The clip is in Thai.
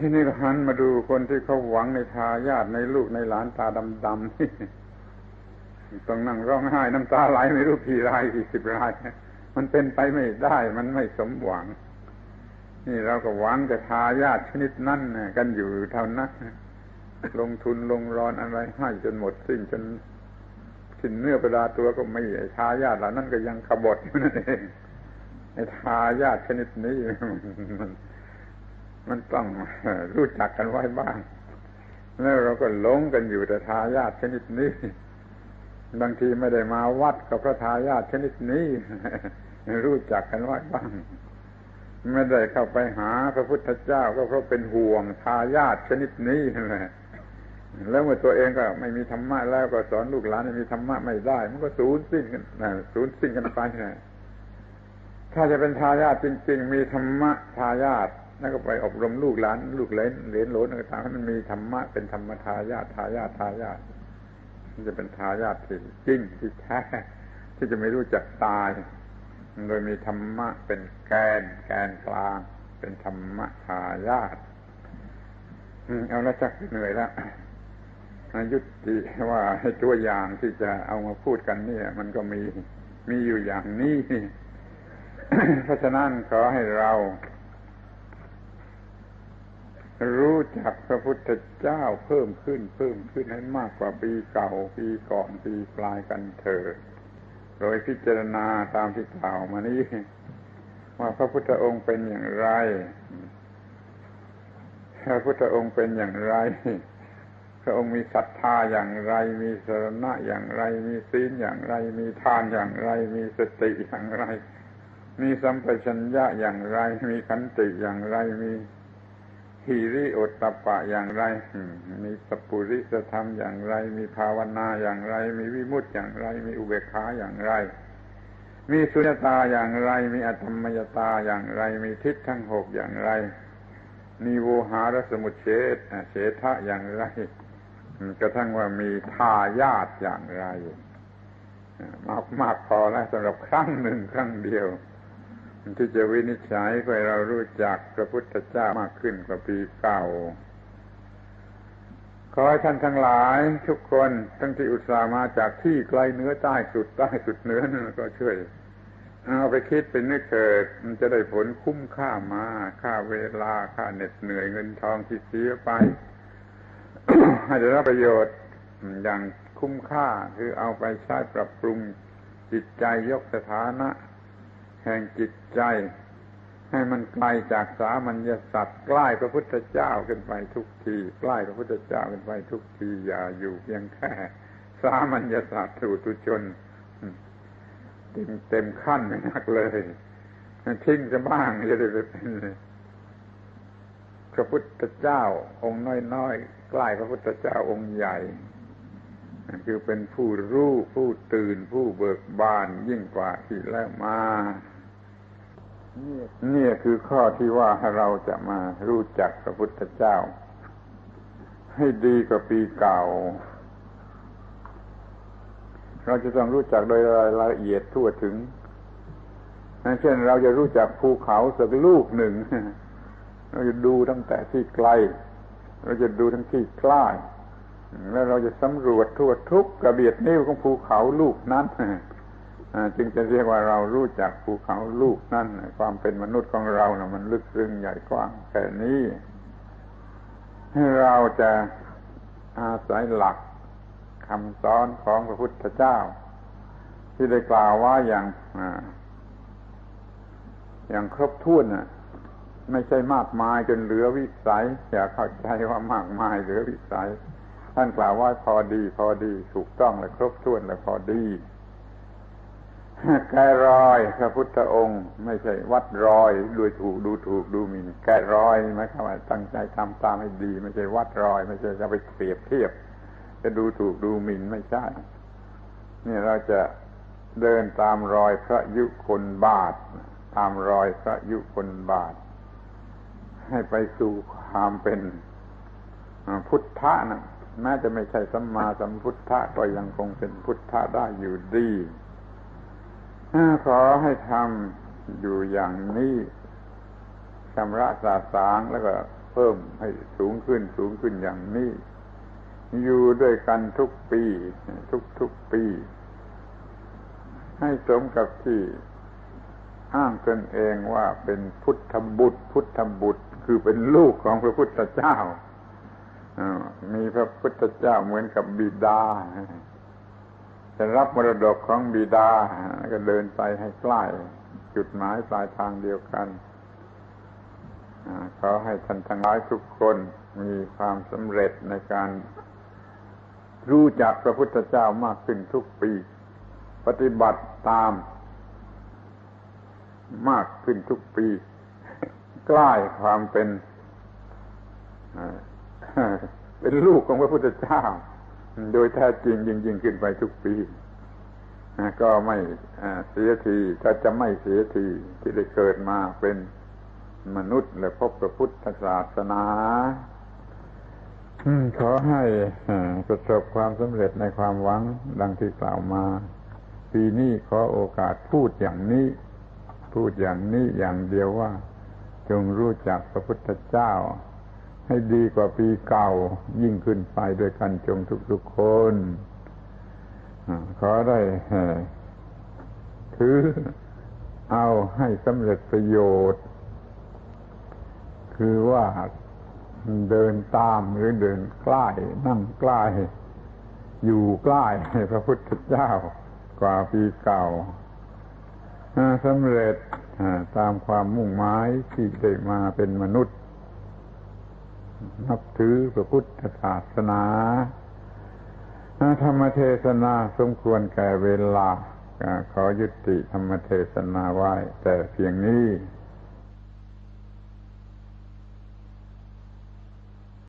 ที่นี่ก็หันมาดูคนที่เขาหวังในทายาทในลูกในหลานตาดำๆต้องนั่งร้องไห้น้ำตาไหลไม่รู้กี่รายกี่สิบราย มันเป็นไปไม่ได้ มันไม่สมหวัง นี่เราก็หวังแต่ทายาทชนิดนั้นกันอยู่เท่านั้นลงทุนลงรอนอะไรให้จนหมดสิ้นจนสิ้นเนื้อประดาตัวก็ไม่ทายาทเหล่านั้นก็ยังขบฏนั่นเองไอ้ทายาทชนิดนี้มัน มันต้องรู้จักกันไว้บ้าง แล้วเราก็หลงกันอยู่แต่ทายาทชนิดนี้ บางทีไม่ได้มาวัดกับพระทายาทชนิดนี้ รู้จักกันไว้บ้าง ไม่ได้เข้าไปหาพระพุทธเจ้าก็เพราะเป็นห่วงทายาทชนิดนี้นั่แหละแล้วเมื่อตัวเองก็ไม่มีธรรมะแล้วก็สอนลูกหลานมีธรรมะไม่ได้ มันก็สูญสิ้นกันสูญสิ้นกันไปนะถ้าจะเป็นทายาทจริง ๆ มีธรรมะทายาท นั่นก็ไปอบรมลูกหลาน ลูกเลนเลนโหลนต่างๆให้มันมีธรรมะเป็นธรรมทายาททายาททายาทมันจะเป็นทายาทที่จริงที่แท้ที่จะไม่รู้จักตาย โดยมีธรรมะเป็นแกน แกนกลาง เป็นธรรมะทายาทเอาละจักเหนื่อยแล้วยุติว่าให้ตัวอย่างที่จะเอามาพูดกันเนี่ย มันก็มีมีอยู่อย่างนี้เพราะฉะนั้นขอให้เรา รู้จักพระพุทธเจ้าเพิ่มขึ้นเพิ่มขึ้นให้มากกว่าปีเก่าปีก่อนปีปลายกันเถิดโดยพิจารณาตามที่กล่าวมานี้ว่าพระพุทธองค์เป็นอย่างไร พระพุทธองค์เป็นอย่างไร พระองค์มีศรัทธาอย่างไร มีสรณะอย่างไร มีศีลอย่างไร มีทานอย่างไร มีสติอย่างไร มีสัมปชัญญะอย่างไร มีขันติอย่างไร มี ฮีริโอตตปะอย่างไร มีสปุริสธรรมอย่างไร มีภาวนาอย่างไร มีวิมุตติอย่างไร มีอุเบกขาอย่างไร มีสุญญตาอย่างไร มีอธรรมยตาอย่างไร มีทิศทั้งหกอย่างไร มีโวหารสมุเฉดเฉทะอย่างไร กระทั่งว่ามีทายาทอย่างไร มากมากพอแล้วสำหรับครั้งหนึ่งครั้งเดียว ที่จะวินิจฉัยเพื่อเรารู้จักพระพุทธเจ้ามากขึ้นกว่าปีเก่า ขอให้ท่านทั้งหลายทุกคนทั้งที่อุตส่าห์มาจากที่ไกลเนื้อใต้สุดใต้สุดเนื้อนั่นก็ช่วยเอาไปคิดเป็นนึกเกิด มันจะได้ผลคุ้มค่ามาค่าเวลาค่าเหน็ดเหนื่อยเงินทองที่เสียไปให้ได้รับประโยชน์อย่างคุ้มค่าคือเอาไปใช้ปรับปรุงจิตใจยกสถานะ แห่งจิตใจ ให้มันไกลจากสามัญญสัตว์ใกล้พระพุทธเจ้าขึ้นไปทุกทีใกล้พระพุทธเจ้าขึ้นไปทุกทีอย่าอยู่เพียงแค่สามัญญสัตว์ถูตุชนเต็มเต็มขั้นไม่นักเลยทิ้งจะบ้างจะได้ไปเป็นพระพุทธเจ้า องค์น้อยใกล้พระพุทธเจ้าองค์ใหญ่ คือเป็นผู้รู้ผู้ตื่นผู้เบิกบานยิ่งกว่าที่แล้วมาเนี่ยคือข้อที่ว่าเราจะมารู้จักพระพุทธเจ้า ให้ดีกว่าปีเก่า เราจะต้องรู้จักโดยรายละเอียดทั่วถึงเช่นเราจะรู้จักภูเขาสักลูกหนึ่ง เราจะดูตั้งแต่ที่ไกล เราจะดูทั้งที่ใกล้ แล้วเราจะสำรวจทั่วทุกกระเบียดนิ้วของภูเขาลูกนั้นจึงจะเรียกว่าเรารู้จักภูเขาลูกนั้นความเป็นมนุษย์ของเรานะมันลึกซึ้งใหญ่กว้างแค่นี้เราจะอาศัยหลักคำสอนของพระพุทธเจ้า ที่ได้กล่าวว่าอย่างอย่างครบถ้วนน่ะไม่ใช่มากมายจนเหลือวิสัย อย่าเข้าใจว่ามากมายเหลือวิสัย ท่านกล่าวว่าพอดี พอดีถูกต้องและครบถ้วนและพอดีแกรอยพระพุทธองค์ ไม่ใช่วัดรอยดูถูกดูถูกดูหมิ่นแกรอยหมายความว่าตั้งใจทำตามให้ดี ไม่ใช่วัดรอย ไม่ใช่จะไปเปรียบเทียบ จะดูถูกดูหมิ่นไม่ใช่นี่เราจะเดินตามรอยพระยุคนบาท ตามรอยพระยุคนบาท ให้ไปสู่ความเป็นพุทธะนะ แม้จะไม่ใช่สัมมาสัมพุทธะก็ยังคงเป็นพุทธะได้อยู่ดีขอให้ทำอยู่อย่างนี้ชำระสาสางแล้วก็เพิ่มให้สูงขึ้นสูงขึ้นอย่างนี้ อยู่ด้วยกันทุกปี ทุกทุกปี ให้สมกับที่อ้างตนเองว่าเป็นพุทธบุตร พุทธบุตรคือเป็นลูกของพระพุทธเจ้า มีพระพุทธเจ้าเหมือนกับบิดา จะรับมรดกของบิดา ก็เดินไปให้ใกล้ จุดหมายปลายทางเดียวกันขอให้ท่านทั้งหลายทุกคนมีความสำเร็จในการรู้จักพระพุทธเจ้ามากขึ้นทุกปี ปฏิบัติตาม มากขึ้นทุกปี ใกล้ความเป็น เป็นลูกของพระพุทธเจ้า โดยแท้จริงยิ่งยิ่งขึ้นไปทุกปีก็ไม่เสียที ถ้าจะไม่เสียทีที่ได้เกิดมาเป็นมนุษย์และพบพระพุทธศาสนาขอให้ประสบความสำเร็จในความหวังดังที่กล่าวมา ปีนี้ขอโอกาสพูดอย่างนี้ พูดอย่างนี้อย่างเดียวว่า จงรู้จักพระพุทธเจ้า ให้ดีกว่าปีเก่า ยิ่งขึ้นไปด้วยกันจงทุกๆคนขอได้ถือเอาให้สำเร็จประโยชน์ คือว่าเดินตามหรือเดินใกล้นั่งใกล้อยู่ใกล้พระพุทธเจ้ากว่าปีเก่าสำเร็จตามความมุ่งหมายที่ได้มาเป็นมนุษย์ นับถือพระพุทธศาสนาธรรมเทศนาสมควรแก่เวลาขอยุติธรรมเทศนาไว้ แต่เพียงนี้